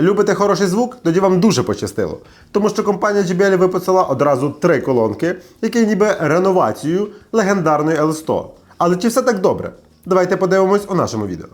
Любите хороший звук? Тоді вам дуже пощастило. Тому що компанія JBL випустила одразу три колонки, які ніби реновацією легендарної L100. Але чи все так добре? Давайте подивимось у нашому відео.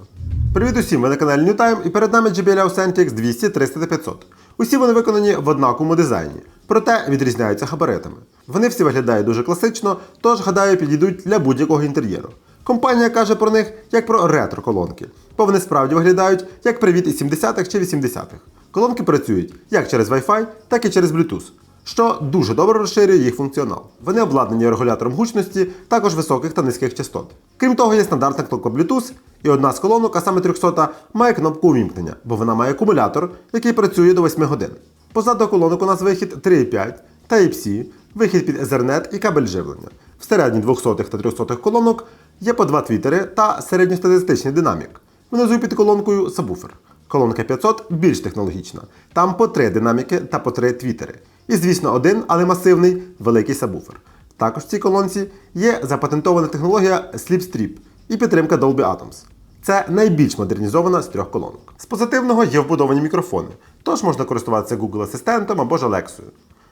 Привіт усім! Ви на каналі NewTime і перед нами JBL Authentics 200, 300 та 500. Усі вони виконані в однаковому дизайні, проте відрізняються габаритами. Вони всі виглядають дуже класично, тож гадаю підійдуть для будь-якого інтер'єру. Компанія каже про них як про ретро-колонки, бо вони справді виглядають як привіт із 70-х чи 80-х. Колонки працюють як через Wi-Fi, так і через Bluetooth, що дуже добре розширює їх функціонал. Вони обладнані регулятором гучності, також високих та низьких частот. Крім того, є стандартна кнопка Bluetooth, і одна з колонок, а саме 300, має кнопку увімкнення, бо вона має акумулятор, який працює до 8 годин. Позаду колонок у нас вихід 3.5, Type-C, вихід під Ethernet і кабель живлення. Всередині 200 та 300 колонок є по два твітери та середньостатистичний динамік. Внизу під колонкою сабвуфер. Колонка 500 більш технологічна. Там по три динаміки та по три твітери. І, звісно, один, але масивний великий сабвуфер. Також в цій колонці є запатентована технологія Slipstrip і підтримка Dolby Atoms. Це найбільш модернізована з трьох колонок. З позитивного є вбудовані мікрофони, тож можна користуватися Google Асистентом або ж Алексою.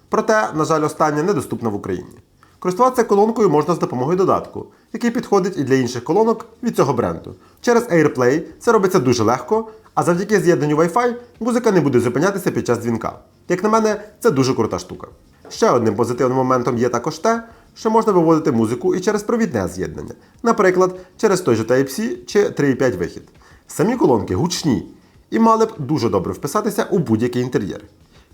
Проте, на жаль, остання недоступна в Україні. Користуватися колонкою можна з допомогою додатку, який підходить і для інших колонок від цього бренду. Через AirPlay це робиться дуже легко, а завдяки з'єднанню Wi-Fi музика не буде зупинятися під час дзвінка. Як на мене, це дуже крута штука. Ще одним позитивним моментом є також те, що можна виводити музику і через провідне з'єднання, наприклад, через той же Type-C чи 3.5 вихід. Самі колонки гучні і мали б дуже добре вписатися у будь-який інтер'єр.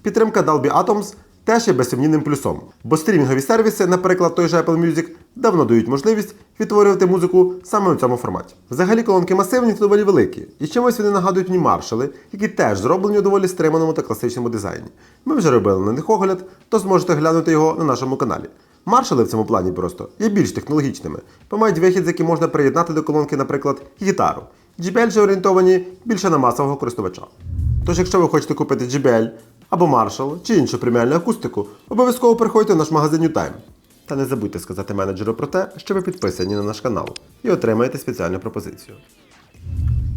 Підтримка Dolby Atoms теж є безсумнівним плюсом, бо стрімінгові сервіси, наприклад, той же Apple Music, давно дають можливість відтворювати музику саме у цьому форматі. Взагалі колонки масивні та доволі великі, і чимось вони нагадують мені маршали, які теж зроблені у доволі стриманому та класичному дизайні. Ми вже робили на них огляд, то зможете глянути його на нашому каналі. Маршали в цьому плані просто є більш технологічними, бо мають вихід, з яким можна приєднати до колонки, наприклад, гітару. JBL же орієнтовані більше на масового користувача. Тож, якщо ви хочете купити JBL або Marshall чи іншу преміальну акустику, обов'язково приходьте в наш магазин Newtime. Та не забудьте сказати менеджеру про те, що ви підписані на наш канал і отримаєте спеціальну пропозицію.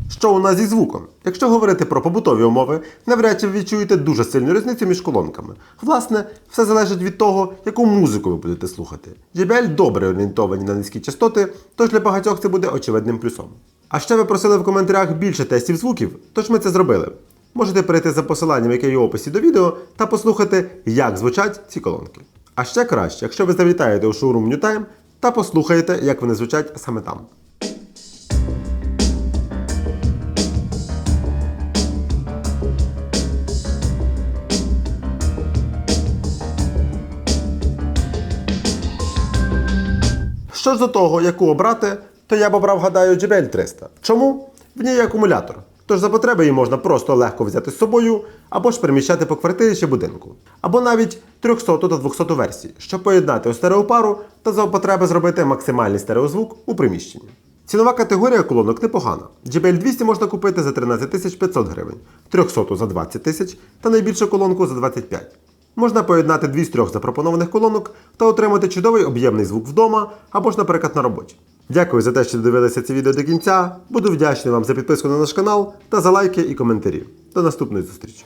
Що у нас зі звуком? Якщо говорити про побутові умови, навряд чи ви відчуєте дуже сильну різницю між колонками. Власне, все залежить від того, яку музику ви будете слухати. JBL добре орієнтовані на низькі частоти, тож для багатьох це буде очевидним плюсом. А ще ви просили в коментарях більше тестів звуків, тож ми це зробили. Можете перейти за посиланням, яке є в описі до відео, та послухати, як звучать ці колонки. А ще краще, якщо ви завітаєте у шоурум NewTime та послухаєте, як вони звучать саме там. Що ж до того, яку обрати, то я б обрав, гадаю, JBL 300. Чому? В ній є акумулятор. Тож за потреби її можна просто легко взяти з собою, або ж переміщати по квартирі чи будинку. Або навіть 300 та 200 версії, щоб поєднати у стереопару та за потреби зробити максимальний стереозвук у приміщенні. Цінова категорія колонок непогана. JBL 200 можна купити за 13 500 гривень, 300 за 20 тисяч та найбільшу колонку за 25. Можна поєднати дві з трьох запропонованих колонок та отримати чудовий об'ємний звук вдома або ж, наприклад, на роботі. Дякую за те, що додивилися це відео до кінця. Буду вдячний вам за підписку на наш канал та за лайки і коментарі. До наступної зустрічі!